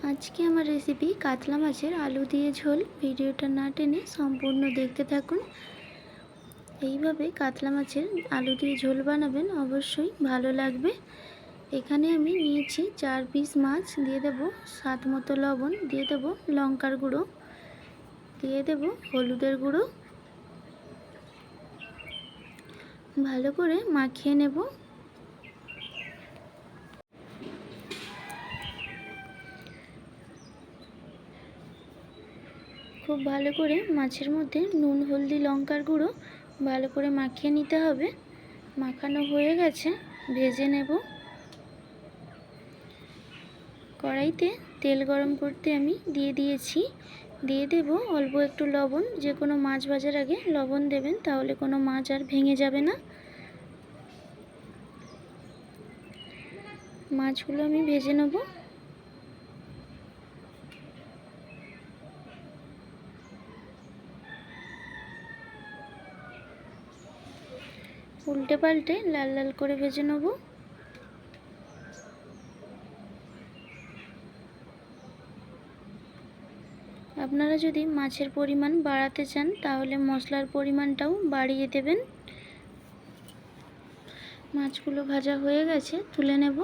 আজকে আমার রেসিপি কাতলা মাছের আলু দিয়ে ঝোল। ভিডিওটা না টেনে সম্পূর্ণ দেখতে থাকুন। এইভাবে কাতলা মাছের আলু দিয়ে ঝোল বানাবেন, অবশ্যই ভালো লাগবে। এখানে আমি নিয়েছি চার পিস মাছ, দিয়ে দেব স্বাদ মতো লবণ, দিয়ে দেব লঙ্কার গুঁড়ো, দিয়ে দেব হলুদের গুঁড়ো। ভালো করে মাখিয়ে নেব। খুব ভালো করে মাছের মধ্যে নুন, হলদি, লঙ্কার গুঁড়ো ভালো করে মাখিয়ে নিতে হবে। মাখানো হয়ে গেছে, ভেজে নেব। কড়াইতে তেল গরম করতে আমি দিয়ে দিয়েছি। দিয়ে দেব অল্প একটু লবণ, যে কোনো মাছ ভাজার আগে লবণ দেবেন, তাহলে কোনো মাছ আর ভেঙে যাবে না। মাছগুলো আমি ভেজে নেব। উল্টে পাল্টে লাল লাল করে ভেজে নেব। আপনারা যদি মাছের পরিমাণ বাড়াতে চান, তাহলে মশলার পরিমাণটাও বাড়িয়ে দেবেন। মাছগুলো ভাজা হয়ে গেছে, তুলে নেব।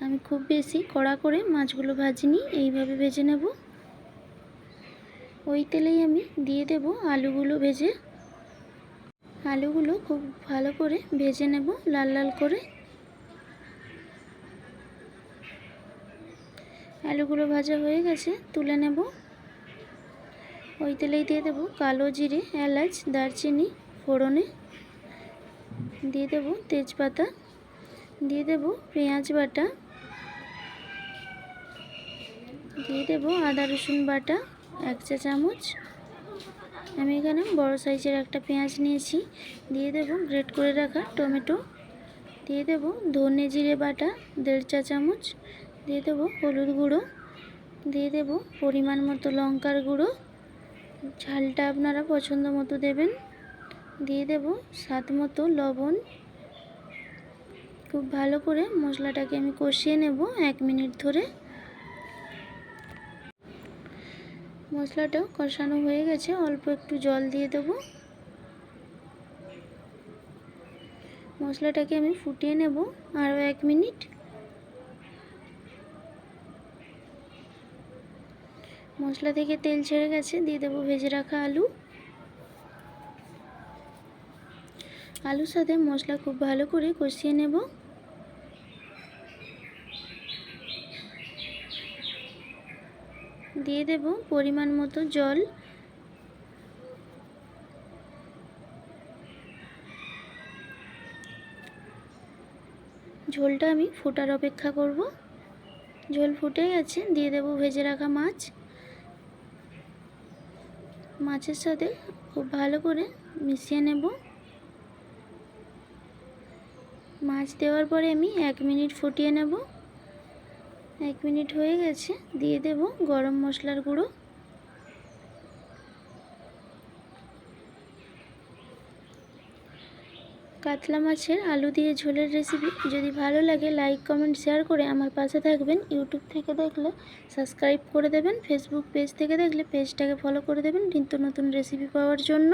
আমি খুব বেশি কড়া করে মাছগুলো ভাজিনি, এইভাবে ভেজে নেব। ওই তেলেই আমি দিয়ে দেব আলুগুলো ভেজে। আলুগুলো খুব ভালো করে ভেজে নেব, লাল লাল করে। আলুগুলো ভাজা হয়ে গেছে, তুলে নেব। ওই তেলেই দিয়ে দেবো কালো জিরে, এলাচ, দারচিনি, ফোড়নে। দিয়ে দেবো তেজপাতা। দিয়ে দেবো পেঁয়াজ বাটা। দিয়ে দেবো আদা রসুন বাটা, এক চা চামচ। আমি এখানে বড় সাইজের একটা পেঁয়াজ নিয়েছি। দিয়ে দেব গ্রেট করে রাখা টমেটো। দিয়ে দেব ধনে জিরে বাটা, দেড় চা চামচ। দিয়ে দেব হলুদ গুঁড়ো। দিয়ে দেব পরিমাণ মতো লঙ্কার গুঁড়ো। ঝালটা আপনারা পছন্দ মতো দেবেন। দিয়ে দেব স্বাদ মতো লবণ। খুব ভালো করে মশলাটাকে আমি কষিয়ে নেব এক মিনিট ধরে। মশলাটা কষানো হয়ে গেছে। অল্প একটু জল দিয়ে দেব। মশলাটাকে আমি ফুটিয়ে নেব আরও এক মিনিট। মশলা থেকে তেল ছেড়ে গেছে, দিয়ে দেবো ভেজে রাখা আলু। আলুর সাথে মশলা খুব ভালো করে কষিয়ে নেব। দিয়ে দেব পরিমাণ মতো জল। ঝোলটা আমি ফোটার অপেক্ষা করব। ঝোল ফুটে গেছে দিয়ে দেব ভেজে রাখা মাছ। মাছের সাথে খুব ভালো করে মিশিয়ে নেব। মাছ দেওয়ার পরে আমি এক মিনিট ফুটিয়ে নেব। এক মিনিট হয়ে গেছে, দিয়ে দেব গরম মশলার গুঁড়ো। কাতলা মাছের আলু দিয়ে ঝোলের রেসিপি যদি ভালো লাগে লাইক কমেন্ট শেয়ার করে আমার পাশে থাকবেন। ইউটিউব থেকে দেখলে সাবস্ক্রাইব করে দেবেন। ফেসবুক পেজ থেকে দেখলে পেজটাকে ফলো করে দেবেন। নিত্য নতুন রেসিপি পাওয়ার জন্য।